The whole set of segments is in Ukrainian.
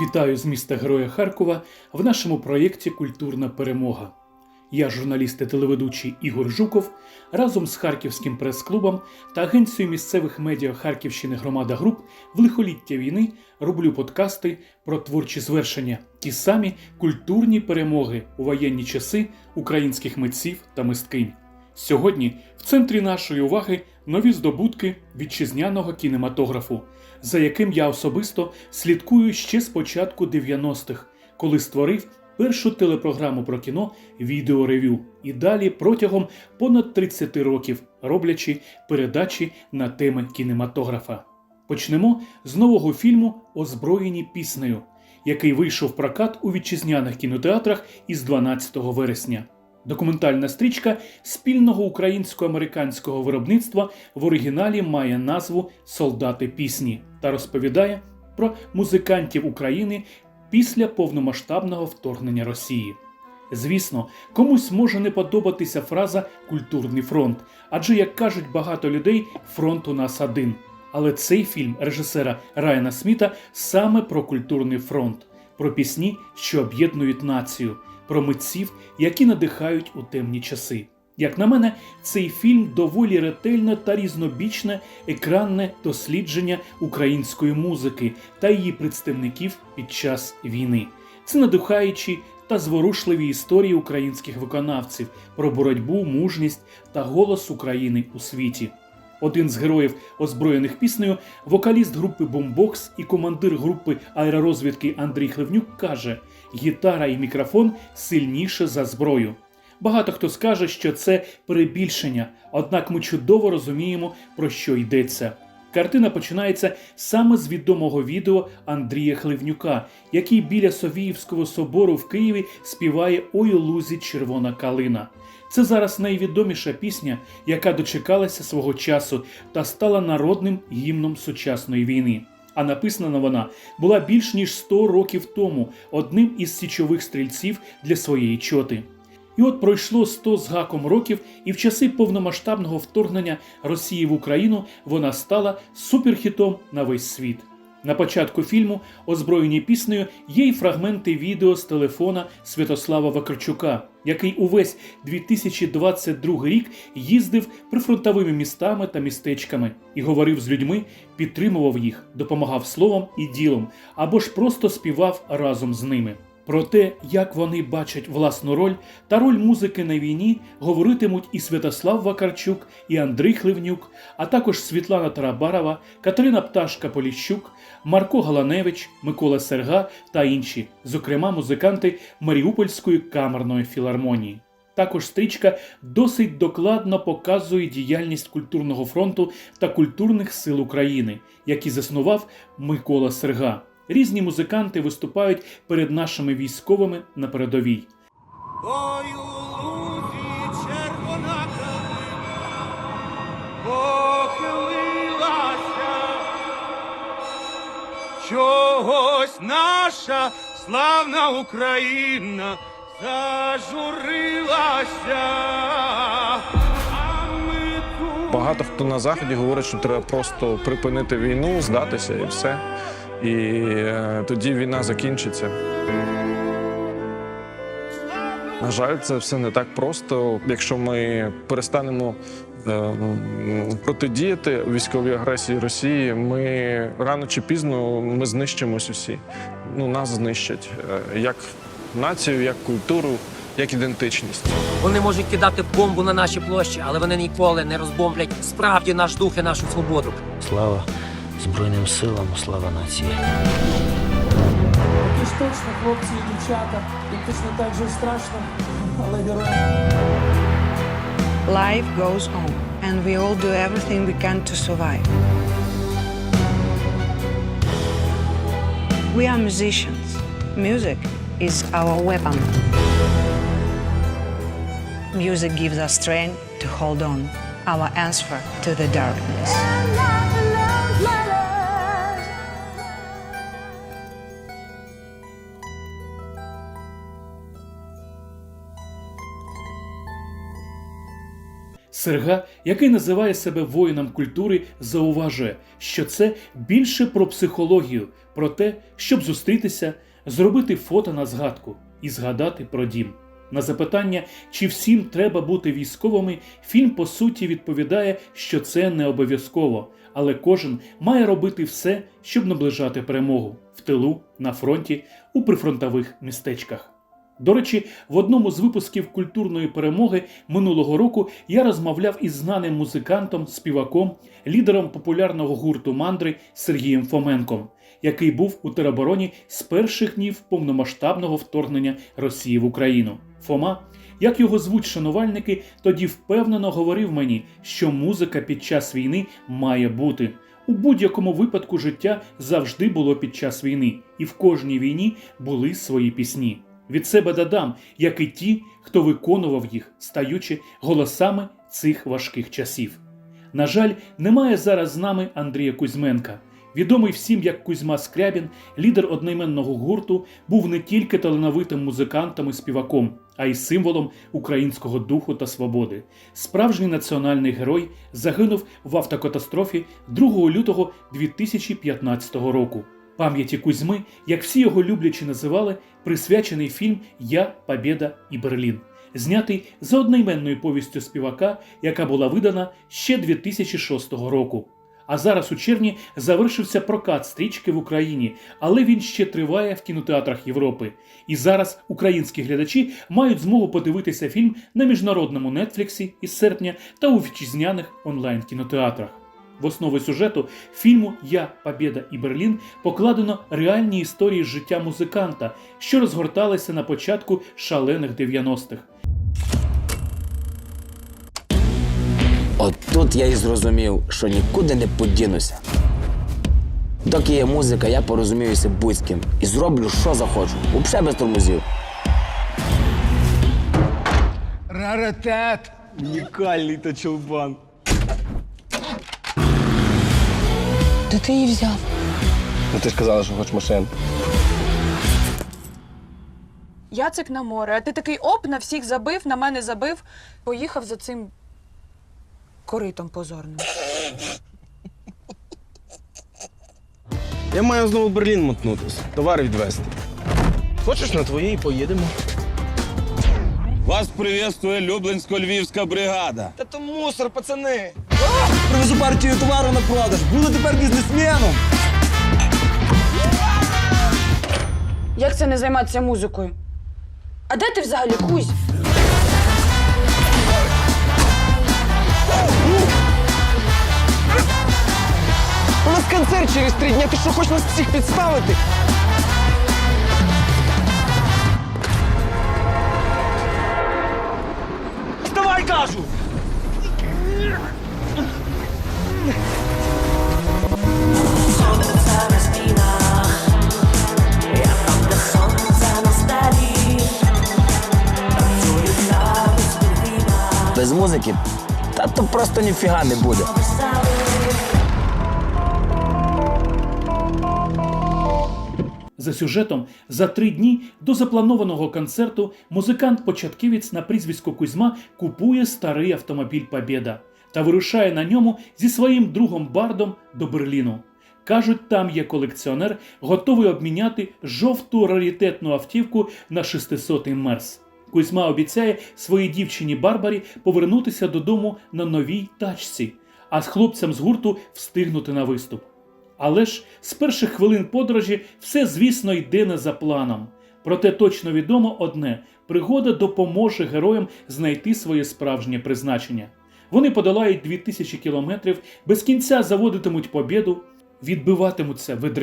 Вітаю з міста Героя Харкова в нашому проєкті Культурна перемога. Я журналіст і телеведучий Ігор Жуков разом з Харківським прес-клубом та агенцією місцевих медіа Харківщини Громада Груп в лихоліття війни роблю подкасти про творчі звершення, ті самі культурні перемоги у воєнні часи українських митців та мисткинь. Сьогодні в центрі нашої уваги нові здобутки вітчизняного кінематографу, за яким я особисто слідкую ще з початку 90-х, коли створив першу телепрограму про кіно відеоревю і далі протягом понад 30 років роблячи передачі на теми кінематографа. Почнемо з нового фільму Озброєні піснею, який вийшов в прокат у вітчизняних кінотеатрах із 12 вересня. Документальна стрічка спільного українсько-американського виробництва в оригіналі має назву Солдати пісні та розповідає про музикантів України після повномасштабного вторгнення Росії. Звісно, комусь може не подобатися фраза культурний фронт, адже, як кажуть багато людей, фронт у нас один. Але цей фільм режисера Райана Сміта саме про культурний фронт, про пісні, що об'єднують націю, про митців, які надихають у темні часи. Як на мене, цей фільм доволі ретельне та різнобічне екранне дослідження української музики та її представників під час війни. Це надихаючі та зворушливі історії українських виконавців про боротьбу, мужність та голос України у світі. Один з героїв озброєних піснею, вокаліст групи Бомбокс і командир групи аеророзвідки Андрій Хливнюк каже: гітара і мікрофон сильніше за зброю. Багато хто скаже, що це перебільшення, однак ми чудово розуміємо, про що йдеться. Картина починається саме з відомого відео Андрія Хливнюка, який біля Софіївського собору в Києві співає «Ой лузі червона калина. Це зараз найвідоміша пісня, яка дочекалася свого часу та стала народним гімном сучасної війни. А написана вона була більш ніж 100 років тому одним із січових стрільців для своєї чоти. І от пройшло 100 з гаком років, і в часи повномасштабного вторгнення Росії в Україну вона стала суперхітом на весь світ. На початку фільму, озброєні піснею, є й фрагменти відео з телефона Святослава Вакарчука, який увесь 2022 рік їздив прифронтовими містами та містечками і говорив з людьми, підтримував їх, допомагав словом і ділом або ж просто співав разом з ними. Про те, як вони бачать власну роль та роль музики на війні, говоритимуть і Святослав Вакарчук, і Андрій Хливнюк, а також Світлана Тарабарова, Катерина Пташка Поліщук, Марко Галаневич, Микола Серга та інші, зокрема музиканти Маріупольської камерної філармонії. Також стрічка досить докладно показує діяльність культурного фронту та культурних сил України, які заснував Микола Серга. Різні музиканти виступають перед нашими військовими на передовій. Ой, у лузі червона калина похилилася, чогось наша славна Україна зажурилася. Багато хто на заході говорить, що треба просто припинити війну, здатися і все. І е, тоді війна закінчиться. На жаль, це все не так просто. Якщо ми перестанемо е, протидіяти військовій агресії Росії, ми рано чи пізно ми знищимось усі. Ну, нас знищать е, як націю, як культуру, як ідентичність. Вони можуть кидати бомбу на наші площі, але вони ніколи не розбомблять справді наш дух і нашу свободу. Слава Збройним силам, слава нації. Такі ж точно хлопці і дівчата, і точно так же страшно, але герої. Life goes on, and we all do everything we can to survive. We are musicians. Music is our weapon. Music gives us strength to hold on, our answer to the darkness. Серга, який називає себе воїном культури, зауважує, що це більше про психологію, про те, щоб зустрітися, зробити фото на згадку і згадати про дім. На запитання, чи всім треба бути військовими, фільм по суті відповідає, що це не обов'язково, але кожен має робити все, щоб наближати перемогу в тилу, на фронті, у прифронтових містечках. До речі, в одному з випусків культурної перемоги минулого року я розмовляв із знаним музикантом, співаком, лідером популярного гурту мандри Сергієм Фоменком, який був у теробороні з перших днів повномасштабного вторгнення Росії в Україну. Фома, як його звуть шанувальники, тоді впевнено говорив мені, що музика під час війни має бути. У будь-якому випадку життя завжди було під час війни, і в кожній війні були свої пісні. Від себе додам, як і ті, хто виконував їх, стаючи голосами цих важких часів. На жаль, немає зараз з нами Андрія Кузьменка. Відомий всім як Кузьма Скрябін, лідер одноіменного гурту, був не тільки талановитим музикантом і співаком, а й символом українського духу та свободи. Справжній національний герой загинув в автокатастрофі 2 лютого 2015 року. Пам'яті Кузьми, як всі його люблячи називали, присвячений фільм Я, Побєда і Берлін, знятий за одноіменною повістю співака, яка була видана ще 2006 року. А зараз у червні завершився прокат стрічки в Україні, але він ще триває в кінотеатрах Європи. І зараз українські глядачі мають змогу подивитися фільм на міжнародному Нетфліксі із серпня та у вітчизняних онлайн кінотеатрах. В основу сюжету фільму Я, Побєда і Берлін покладено реальні історії з життя музиканта, що розгорталися на початку шалених 90-х. От тут я і зрозумів, що нікуди не подінуся. Доки є музика, я порозуміюся будь-ким і зроблю, що захочу. Взагалі без тормозів. Раритет. Унікальний та чолбан. Де ти її взяв? Ну ти ж казала, що хочеш машин. Яцик на море, а ти такий оп, на всіх забив, на мене забив, поїхав за цим коритом позорним. Я маю знову в Берлін мотнутися, товари відвезти. Хочеш на твоїй поїдемо? Вас приветствує Люблинсько-Львівська бригада. Та то мусор, пацани! Привезу партію товару на продаж. Буду тепер бізнесменом. Як це не займатися музикою? А де ти взагалі кузь? У нас концерт через три дні. Ти що хочеш нас всіх підставити? Вставай, кажу! Музики та то просто ніфіга не буде. За сюжетом, за три дні до запланованого концерту музикант-початківець на прізвисько Кузьма купує старий автомобіль Побєда та вирушає на ньому зі своїм другом Бардом до Берліну. Кажуть, там є колекціонер, готовий обміняти жовту раритетну автівку на 600-й Мерс. Кузьма обіцяє своїй дівчині Барбарі повернутися додому на новій тачці, а з хлопцям з гурту встигнути на виступ. Але ж з перших хвилин подорожі все, звісно, йде не за планом. Проте точно відомо одне: пригода допоможе героям знайти своє справжнє призначення. Вони подолають 2000 кілометрів, без кінця заводитимуть побєду, відбиватимуться від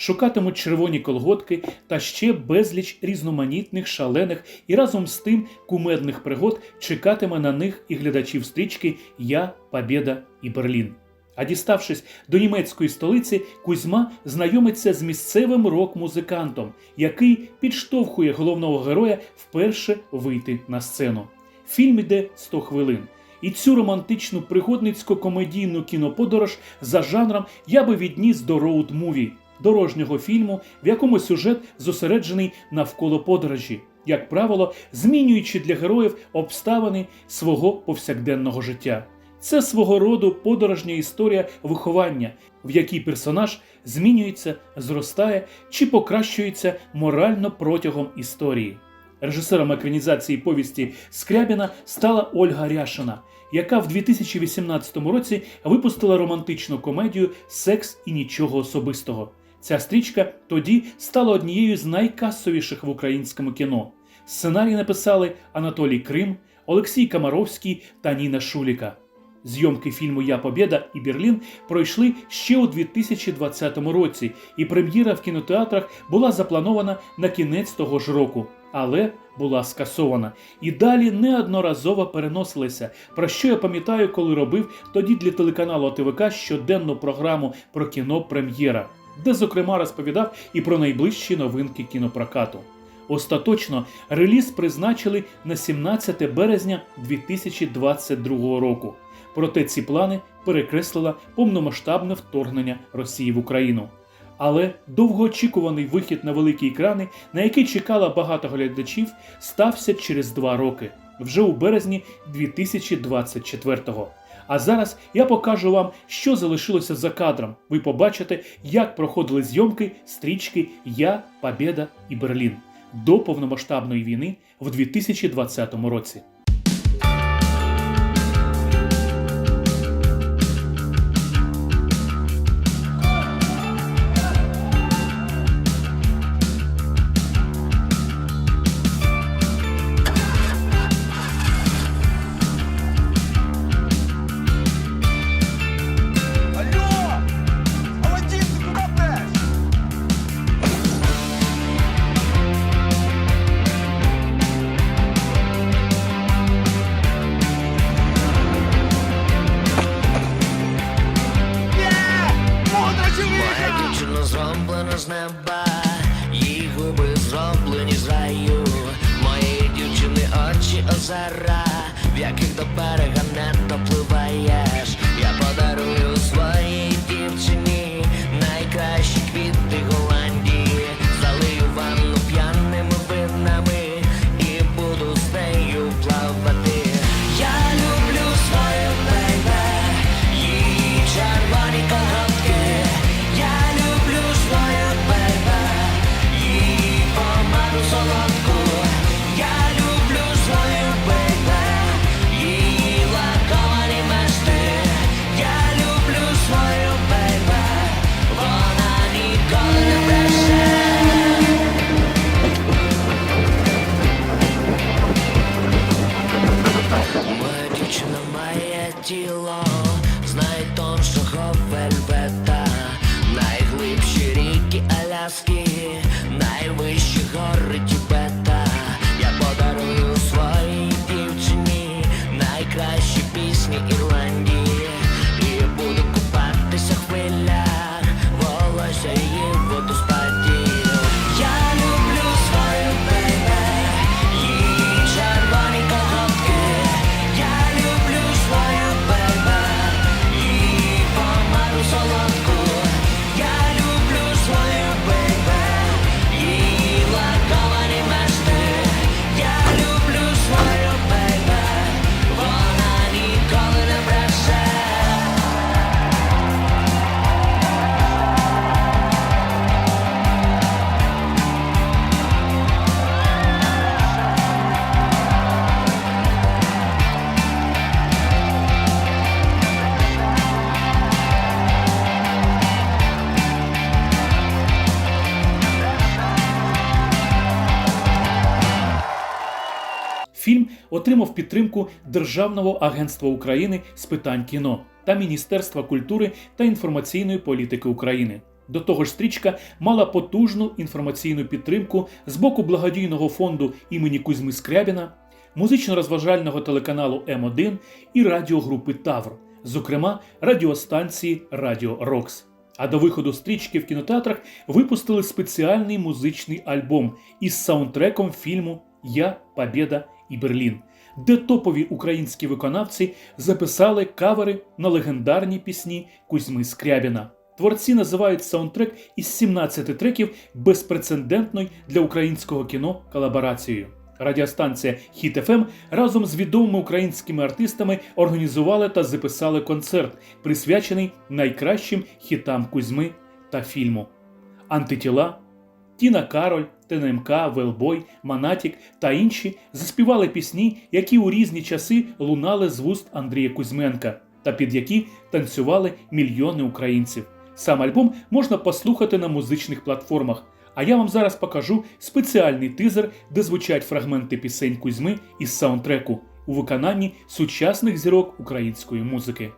шукатимуть червоні колготки та ще безліч різноманітних, шалених і разом з тим кумедних пригод чекатиме на них і глядачів стрічки Я, Побєда і Берлін. А діставшись до німецької столиці, Кузьма знайомиться з місцевим рок-музикантом, який підштовхує головного героя вперше вийти на сцену. Фільм іде 100 хвилин. І цю романтичну пригодницько-комедійну кіноподорож за жанром я би відніс до роуд-муві, дорожнього фільму, в якому сюжет зосереджений навколо подорожі. як правило, змінюючи для героїв обставини свого повсякденного життя. Це свого роду подорожня історія виховання, в якій персонаж змінюється, зростає чи покращується морально протягом історії. Режисером екранізації повісті Скрябіна стала Ольга Ряшина, яка в 2018 році випустила романтичну комедію Секс і нічого особистого. Ця стрічка тоді стала однією з найкасовіших в українському кіно. Сценарій написали Анатолій Крим, Олексій Камаровський та Ніна Шуліка. Зйомки фільму Я Побєда і Берлін пройшли ще у 2020 році, і прем'єра в кінотеатрах була запланована на кінець того ж року, але була скасована. І далі неодноразово переносилися. Про що я пам'ятаю, коли робив тоді для телеканалу АТВК щоденну програму про кіно Прем'єра, де зокрема розповідав і про найближчі новинки кінопрокату. Остаточно реліз призначили на 17 березня 2022 року. Проте ці плани перекреслила повномасштабне вторгнення Росії в Україну. Але довгоочікуваний вихід на великі екрани, на який чекало багато глядачів, стався через два роки, вже у березні 2024-го. А зараз я покажу вам, що залишилося за кадром. Ви побачите, як проходили зйомки стрічки Я, Побєда і Берлін до повномасштабної війни в 2020 році. Яких до берега Фільм отримав підтримку Державного агентства України з питань кіно та Міністерства культури та інформаційної політики України. До того ж, стрічка мала потужну інформаційну підтримку з боку благодійного фонду імені Кузьми Скрябіна, музично-розважального телеканалу М1 і радіогрупи Тавр, зокрема радіостанції Радіо Рокс. А до виходу стрічки в кінотеатрах випустили спеціальний музичний альбом із саундтреком фільму Я, Побєда і Берлін, де топові українські виконавці записали кавери на легендарні пісні Кузьми Скрябіна. творці називають саундтрек із 17 треків безпрецедентною для українського кіно колаборацією. Радіостанція Хіт ФМ разом з відомими українськими артистами організували та записали концерт, присвячений найкращим хітам Кузьми та фільму. Антитіла, Тіна Кароль, ТНМК, Велбой, Манатік та інші заспівали пісні, які у різні часи лунали з вуст Андрія Кузьменка та під які танцювали мільйони українців. Сам альбом можна послухати на музичних платформах. А я вам зараз покажу спеціальний тизер, де звучать фрагменти пісень Кузьми із саундтреку у виконанні сучасних зірок української музики.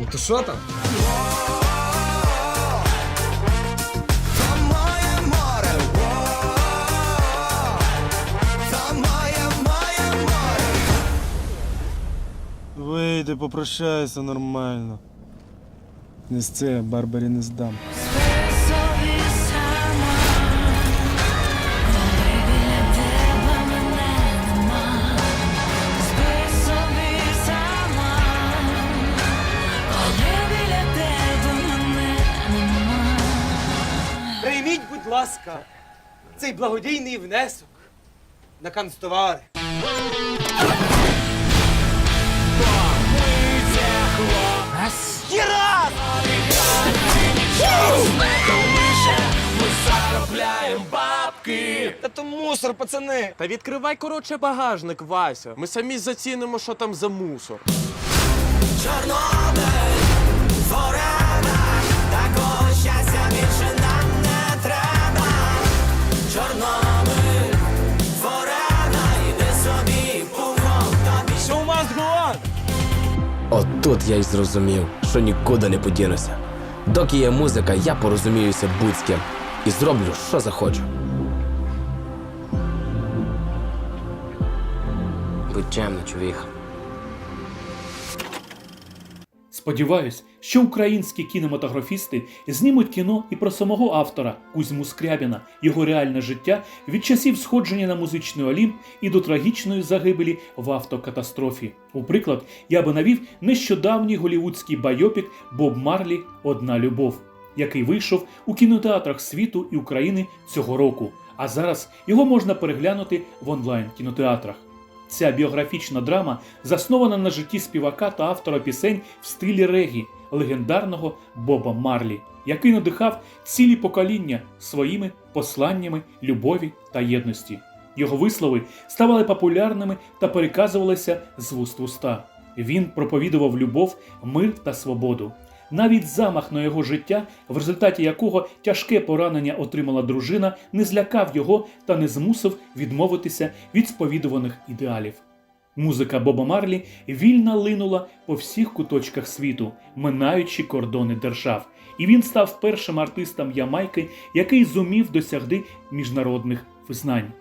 Ну ты що там? Вийди, попрощайся нормально. Не з це, Барбарі не здам. Ласка, цей благодійний внесок на канцтовари. Та то мусор, пацани! Та відкривай коротше багажник, Вася. Ми самі зацінимо, що там за мусор. Show Отут я й зрозумів, що нікуди не подінуся. Доки є музика, я порозуміюся будь з ким і зроблю, що захочу. Будь чемно, човіха. Сподіваюсь, що українські кінематографісти знімуть кіно і про самого автора Кузьму Скрябіна, його реальне життя від часів сходження на музичний олімп і до трагічної загибелі в автокатастрофі. У приклад, я би навів нещодавній голівудський байопік Боб Марлі Одна любов, який вийшов у кінотеатрах світу і України цього року. А зараз його можна переглянути в онлайн кінотеатрах. Ця біографічна драма заснована на житті співака та автора пісень в стилі регі, легендарного Боба Марлі, який надихав цілі покоління своїми посланнями любові та єдності. Його вислови ставали популярними та переказувалися з вуст в уста. Він проповідував любов, мир та свободу. Навіть замах на його життя, в результаті якого тяжке поранення отримала дружина, не злякав його та не змусив відмовитися від сповідуваних ідеалів. Музика Боба Марлі вільно линула по всіх куточках світу, минаючи кордони держав, і він став першим артистом Ямайки, який зумів досягти міжнародних визнань.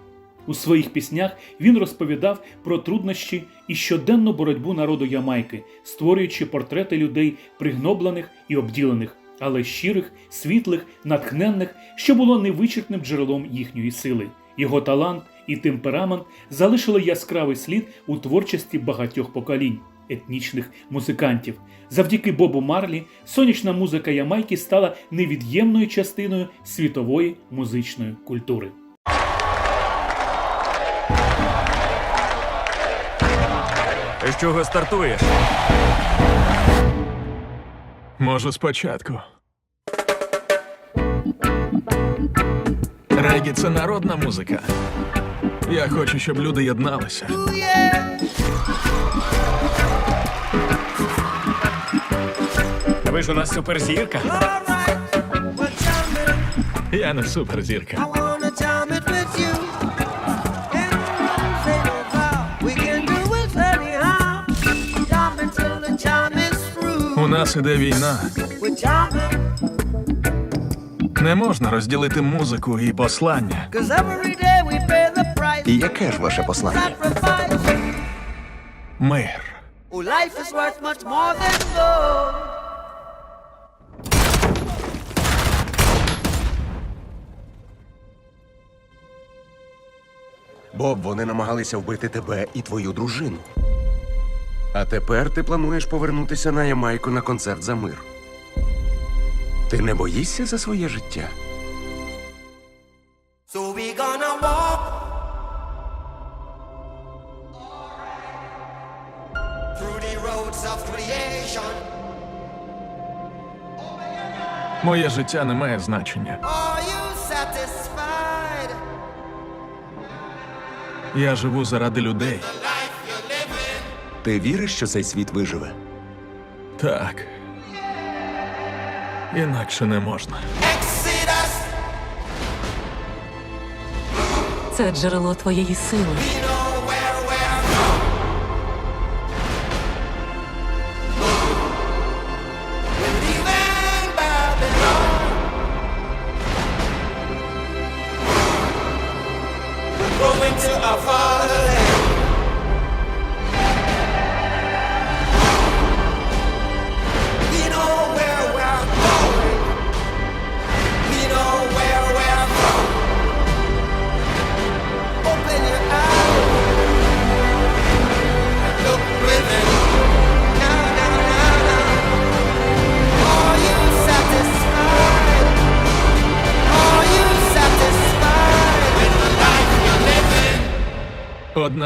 У своїх піснях він розповідав про труднощі і щоденну боротьбу народу Ямайки, створюючи портрети людей пригноблених і обділених, але щирих, світлих, натхненних, що було невичерпним джерелом їхньої сили. Його талант і темперамент залишили яскравий слід у творчості багатьох поколінь етнічних музикантів. Завдяки Бобу Марлі сонячна музика Ямайки стала невід'ємною частиною світової музичної культури. З чого стартуєш? Можу спочатку. Регі це народна музика. Я хочу, щоб люди єдналися. Ви ж у нас суперзірка. Я не суперзірка. Нас іде війна. Не можна розділити музику і послання. І яке ж ваше послання? Мир. Боб, вони намагалися вбити тебе і твою дружину. А тепер ти плануєш повернутися на Ямайку на концерт за мир. Ти не боїшся за своє життя? So we gonna walk through the roads of creation. Моє життя не має значення. Are you satisfied? Я живу заради людей. Ти віриш, що цей світ виживе? Так. Інакше не можна. Це джерело твоєї сили.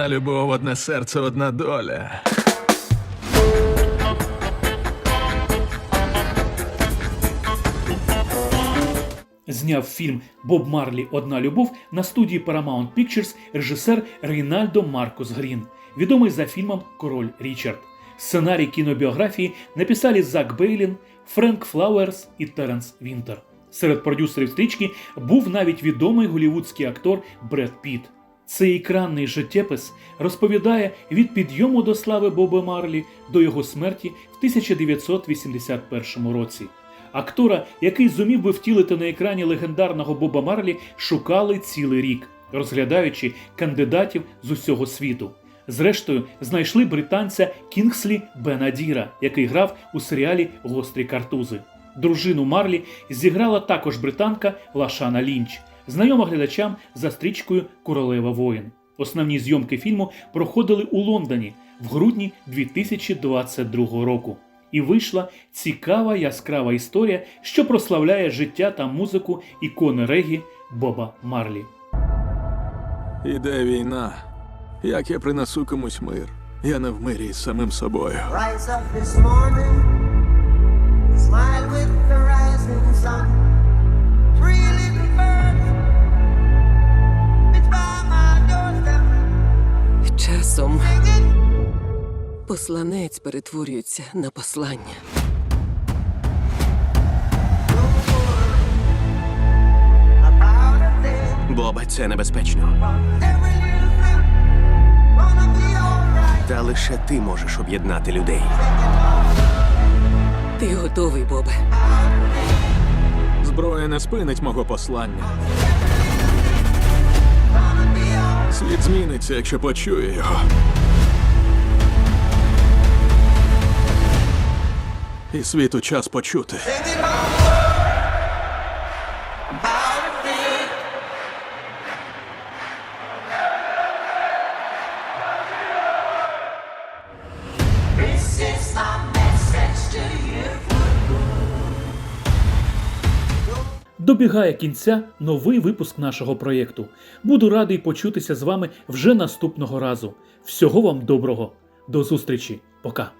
Одна любов, одне серце, одна доля. Зняв фільм Боб Марлі Одна любов на студії Paramount Pictures режисер Рейнальдо Маркус Грін, відомий за фільмом Король Річард. Сценарій кінобіографії написали Зак Бейлін, Френк Флауерс і Теренс Вінтер. Серед продюсерів стрічки був навіть відомий голівудський актор Бред Піт. Цей екранний життєпис розповідає від підйому до слави Боба Марлі до його смерті в 1981 році. Актора, який зумів би втілити на екрані легендарного Боба Марлі, шукали цілий рік, розглядаючи кандидатів з усього світу. Зрештою, знайшли британця Кінгслі Бенадіра, який грав у серіалі Гострі картузи. Дружину Марлі зіграла також британка Лашана Лінч, знайома глядачам за стрічкою Королева воїн. Основні зйомки фільму проходили у Лондоні в грудні 2022 року. І вийшла цікава яскрава історія, що прославляє життя та музику ікони регі Боба Марлі. Іде війна. Як я принесу комусь мир? Я не в мирі з самим собою. Rise up this morning, smile with the rising sun. Three Часом посланець перетворюється на послання. Бобе, це небезпечно. Та лише ти можеш об'єднати людей. Ти готовий, Бобе. Зброя не спинить мого послання. Світ зміниться, якщо почує його. І світу час почути. Добігає кінця новий випуск нашого проєкту. Буду радий почутися з вами вже наступного разу. Всього вам доброго. До зустрічі. Пока.